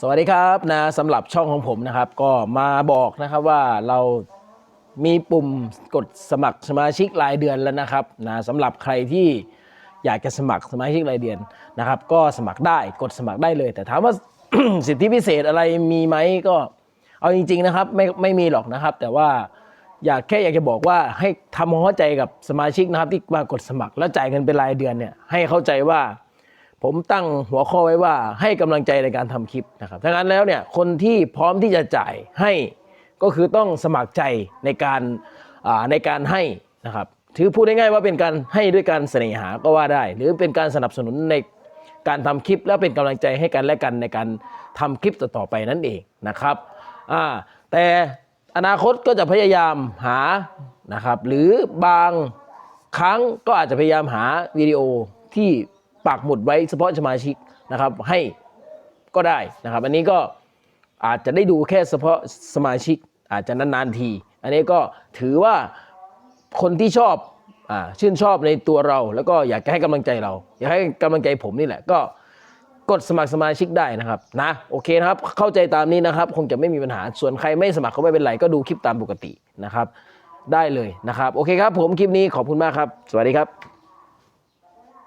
สวัสดีครับนะสำหรับช่องของผมนะครับ ก็มาบอกนะครับว่าเรามีปุ่มกดสมัครสมาชิกรายเดือนแล้วนะครับนะสำหรับใครที่อยากจะสมัครสมาชิกรายเดือนนะครับ ก็สมัครได้กดสมัครได้เลย แต่ถามว่า สิทธิพิเศษอะไรมีไหมก็เอาจริง ๆนะครับ ไม่ไม่มีหรอกนะครับ แต่ว่าอยากแค่อยากจะบอกว่าให้ทำความเข้าใจกับสมาชิกนะครับ ที่มากดสมัครแล้วจ่ายเงินเป็นรายเดือนเนี่ยให้เข้าใจว่า ผมตั้งหัวข้อไว้ว่าให้กำลังใจในการทำคลิปนะครับดังนั้นแล้วเนี่ยคนที่พร้อมที่จะจ่ายให้ก็คือต้องสมัครใจในการในการให้นะครับถือพูดง่ายๆว่าเป็นการให้ด้วยการเสน่หาก็ว่าได้ หรือเป็นการสนับสนุนในการทำคลิป และเป็นกำลังใจให้กันและกันในการทำคลิปต่อๆไปนั่นเองนะครับแต่อนาคตก็จะพยายามหานะครับหรือบางครั้งก็อาจจะพยายามหาวิดีโอที่ ปักหมุดไว้เฉพาะสมาชิกนะครับให้ก็ได้นะครับ อันนี้ก็อาจจะได้ดูแค่เฉพาะสมาชิกอาจจะนานๆที อันนี้ก็ถือว่าคนที่ชอบอชื่นชอบในตัวเรา แล้วก็อยากให้กำลังใจเรา อยากให้กำลังใจผมนี่แหละก็กดสมัครสมาชิกได้นะครับนะโอเคนะครับ เข้าใจตามนี้นะครับ คงจะไม่มีปัญหาส่วนใครไม่สมัครก็ไม่เป็นไรก็ดูคลิปตามปกตินะครับ ได้เลยนะครับ โอเคครับ ผมคลิปนี้ขอบคุณมากครับ สวัสดีครับ